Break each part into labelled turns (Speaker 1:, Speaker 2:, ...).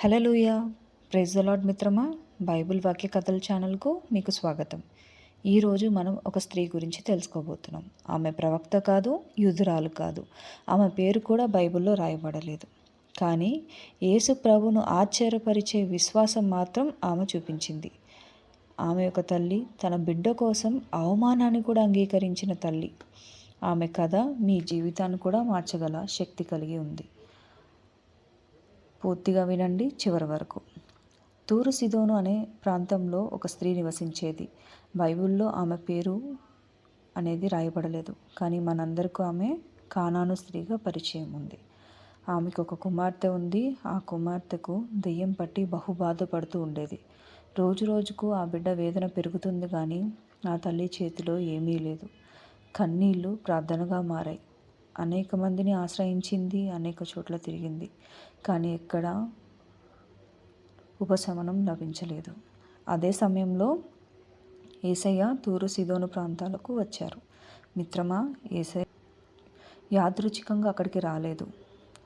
Speaker 1: హలోయ praise the మిత్రమా. Bible వాక్య కథల ఛానల్కు మీకు స్వాగతం. ఈరోజు మనం ఒక స్త్రీ గురించి తెలుసుకోబోతున్నాం. ఆమె ప్రవక్త కాదు యుధురాలు కాదు. ఆమె పేరు కూడా బైబిల్లో రాయబడలేదు. కానీ యేసు ప్రభును ఆశ్చర్యపరిచే విశ్వాసం మాత్రం ఆమె చూపించింది. ఆమె యొక్క తల్లి తన బిడ్డ కోసం అవమానాన్ని కూడా అంగీకరించిన తల్లి. ఆమె కథ మీ జీవితాన్ని కూడా మార్చగల శక్తి కలిగి ఉంది. పూర్తిగా వినండి చివరి వరకు. తూరు సిదోను అనే ప్రాంతంలో ఒక స్త్రీ నివసించేది. బైబిల్లో ఆమె పేరు అనేది రాయబడలేదు. కానీ మనందరికీ ఆమె కానాను స్త్రీగా పరిచయం ఉంది. ఆమెకు ఒక కుమార్తె ఉంది. ఆ కుమార్తెకు దెయ్యం పట్టి బహు బాధపడుతూ ఉండేది. రోజు రోజుకు ఆ బిడ్డ వేదన పెరుగుతుంది కానీ ఆ తల్లి చేతిలో ఏమీ లేదు. కన్నీళ్ళు ప్రార్థనగా మారాయి. అనేక మందిని ఆశ్రయించింది అనేక చోట్ల తిరిగింది. కానీ ఎక్కడా ఉపశమనం లభించలేదు. అదే సమయంలో ఏసయ్య తూరు సిదోను ప్రాంతాలకు వచ్చారు. మిత్రమా ఏసయ్య యాదృచ్ఛికంగా అక్కడికి రాలేదు.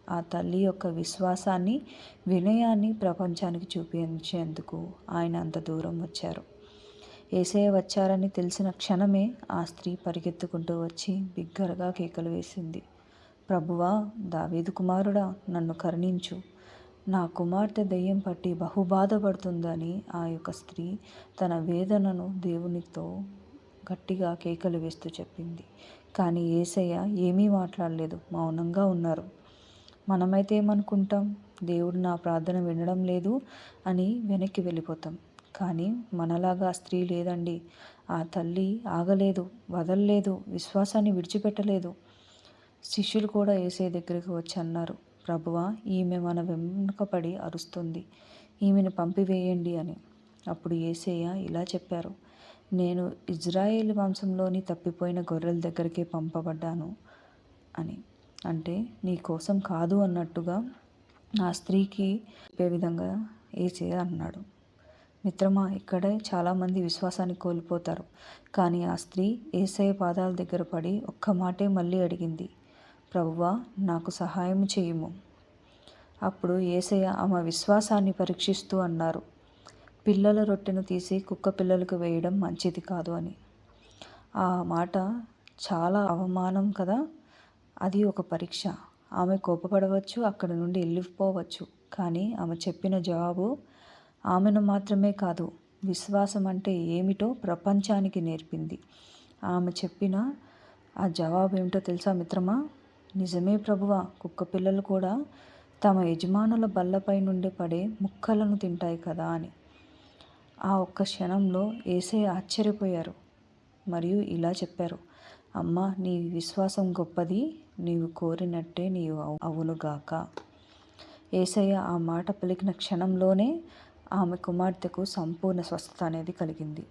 Speaker 1: ఆ తల్లి యొక్క విశ్వాసాన్ని వినయాన్ని ప్రపంచానికి చూపించేందుకు ఆయన అంత దూరం వచ్చారు. ఏసయ్య వచ్చారని తెలిసిన క్షణమే ఆ స్త్రీ పరిగెత్తుకుంటూ వచ్చి బిగ్గరగా కేకలు వేసింది. ప్రభువా దావీదు కుమారుడా నన్ను కరుణించు. నా కుమార్తె దయ్యం పట్టి బహుబాధపడుతుందని ఆ యొక్క స్త్రీ తన వేదనను దేవునితో గట్టిగా కేకలు వేస్తూ చెప్పింది. కానీ ఏసయ్య ఏమీ మాట్లాడలేదు మౌనంగా ఉన్నారు. మనమైతే ఏమనుకుంటాం? దేవుడు నా ప్రార్థన వినడం లేదు అని వెనక్కి వెళ్ళిపోతాం. కానీ మనలాగా స్త్రీ లేదండి. ఆ తల్లి ఆగలేదు వదలలేదు విశ్వాసాన్ని విడిచిపెట్టలేదు. శిష్యులు కూడా ఏసే దగ్గరికి వచ్చి అన్నారు ప్రభువా ఈమె మన వెనుకపడి అరుస్తుంది. ఈమెను పంపివేయండి అని. అప్పుడు ఏసయ్య ఇలా చెప్పారు నేను ఇజ్రాయేల్ వంశంలోని తప్పిపోయిన గొర్రెల దగ్గరికి పంపబడ్డాను అని. అంటే నీ కోసం కాదు అన్నట్టుగా ఆ స్త్రీకి చెప్పే విధంగా ఏసే అన్నాడు. మిత్రమా ఇక్కడే చాలామంది విశ్వాసాన్ని కోల్పోతారు. కానీ ఆ స్త్రీ ఏసయ్య పాదాల దగ్గర పడి ఒక్క మాటే మళ్ళీ అడిగింది ప్రభువా నాకు సహాయం చేయుము. అప్పుడు ఏసయ్య ఆమె విశ్వాసాన్ని పరీక్షిస్తూ అన్నారు పిల్లల రొట్టెను తీసి కుక్క పిల్లలకు వేయడం మంచిది కాదు అని. ఆ మాట చాలా అవమానం కదా? అది ఒక పరీక్ష. ఆమె కోపపడవచ్చు అక్కడి నుండి వెళ్ళిపోవచ్చు. కానీ ఆమె చెప్పిన జవాబు ఆమెను మాత్రమే కాదు విశ్వాసం అంటే ఏమిటో ప్రపంచానికి నేర్పింది. ఆమె చెప్పిన ఆ జవాబు ఏమిటో తెలుసా మిత్రమా? నిజమే ప్రభువా కుక్క పిల్లలు కూడా తమ యజమానుల బల్లపై నుండి పడే ముక్కలను తింటాయి కదా అని. ఆ ఒక్క క్షణంలో ఏసే ఆశ్చర్యపోయారు మరియు ఇలా చెప్పారు అమ్మ నీ విశ్వాసం గొప్పది నీవు కోరినట్టే నీవు అవునుగాక. ఏసయ్య ఆ మాట పలికిన క్షణంలోనే ఆమె కుమార్తెకు సంపూర్ణ స్వస్థత అనేది కలిగింది.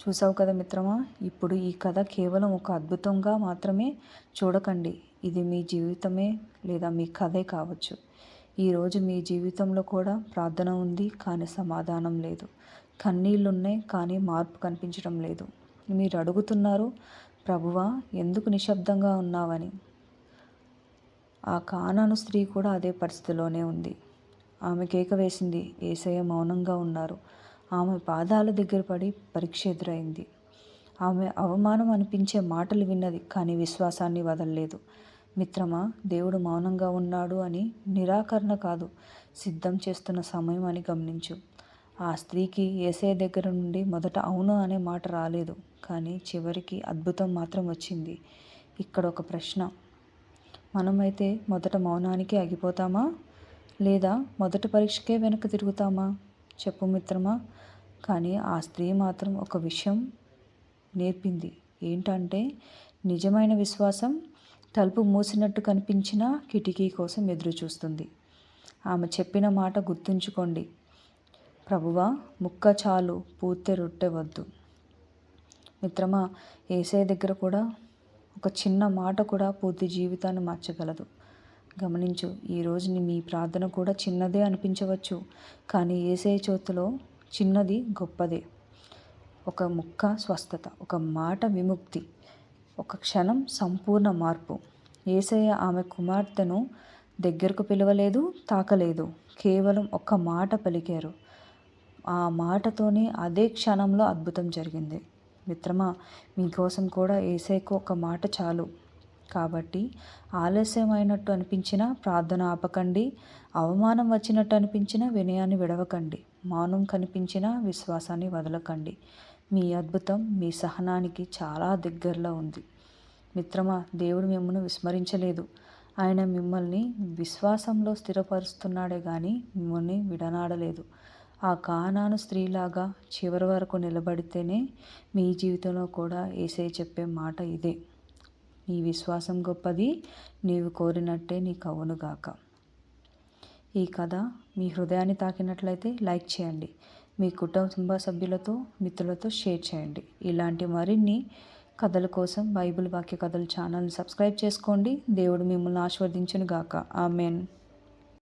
Speaker 1: చూసావు కదా మిత్రమా ఇప్పుడు ఈ కథ కేవలం ఒక అద్భుతంగా మాత్రమే చూడకండి. ఇది మీ జీవితమే లేదా మీ కథే కావచ్చు. ఈరోజు మీ జీవితంలో కూడా ప్రార్థన ఉంది కానీ సమాధానం లేదు. కన్నీళ్ళున్నాయి కానీ మార్పు కనిపించడం లేదు. మీరు అడుగుతున్నారు ప్రభువా ఎందుకు నిశ్శబ్దంగా ఉన్నావని? ఆ కానాను స్త్రీ కూడా అదే పరిస్థితిలోనే ఉంది. ఆమె కేక వేసింది. ఏసయ్య మౌనంగా ఉన్నారు. ఆమె పాదాల దగ్గర పడి పరీక్ష ఎదురైంది. ఆమె అవమానం అనిపించే మాటలు విన్నది కానీ విశ్వాసాన్ని వదలలేదు. మిత్రమా దేవుడు మౌనంగా ఉన్నాడు అని నిరాకరణ కాదు సిద్ధం చేస్తున్న సమయం అని గమనించు. ఆ స్త్రీకి ఏసే దగ్గర నుండి మొదట అవును అనే మాట రాలేదు కానీ చివరికి అద్భుతం మాత్రం వచ్చింది. ఇక్కడ ఒక ప్రశ్న. మనమైతే మొదట మౌనానికి ఆగిపోతామా? లేదా మొదటి పరీక్షకే వెనక్కి తిరుగుతామా? చెప్పు మిత్రమా. కానీ ఆ స్త్రీ మాత్రం ఒక విషయం నేర్పింది. ఏంటంటే నిజమైన విశ్వాసం తలుపు మూసినట్టు కనిపించిన కిటికీ కోసం ఎదురు చూస్తుంది ఆమె చెప్పిన మాట గుర్తుంచుకోండి. ప్రభువా ముక్క చాలు పూర్తి రొట్టె వద్దు. మిత్రమా ఏసే దగ్గర కూడా ఒక చిన్న మాట కూడా పూర్తి జీవితాన్ని మార్చగలదు. గమనించు ఈరోజుని మీ ప్రార్థన కూడా చిన్నదే అనిపించవచ్చు కానీ ఏసే చేతిలో చిన్నది గొప్పదే. ఒక ముక్క స్వస్థత ఒక మాట విముక్తి ఒక క్షణం సంపూర్ణ మార్పు. ఏసయ్య ఆమె కుమార్తెను దగ్గరకు పిలవలేదు తాకలేదు. కేవలం ఒక్క మాట పలికారు. ఆ మాటతోనే అదే క్షణంలో అద్భుతం జరిగింది. మిత్రమా మీకోసం కూడా ఏసైకు ఒక మాట చాలు. కాబట్టి ఆలస్యమైనట్టు అనిపించిన ప్రార్థన ఆపకండి. అవమానం వచ్చినట్టు అనిపించిన వినయాన్ని విడవకండి. మౌనం కనిపించిన విశ్వాసాన్ని వదలకండి. మీ అద్భుతం మీ సహనానికి చాలా దగ్గరలో ఉంది. మిత్రమా దేవుడు మిమ్మల్ని విస్మరించలేదు. ఆయన మిమ్మల్ని విశ్వాసంలో స్థిరపరుస్తున్నాడే కానీ మిమ్మల్ని విడనాడలేదు. ఆ కానాను స్త్రీలాగా చివరి వరకు నిలబడితేనే మీ జీవితంలో కూడా ఏసై చెప్పే మాట ఇదే. నీ విశ్వాసం గొప్పది నీవు కోరినట్టే నీకు అవునుగాక ఈ కథ మీ హృదయాన్ని తాకినట్లయితే లైక్ చేయండి. మీ కుటుంబ సభ్యులతో మిత్రులతో షేర్ చేయండి. ఇలాంటి మరిన్ని కథల కోసం బైబిల్ వాక్య కథల ఛానల్ని సబ్స్క్రైబ్ చేసుకోండి. దేవుడు మిమ్మల్ని ఆశీర్వదించును గాక ఆమెన్.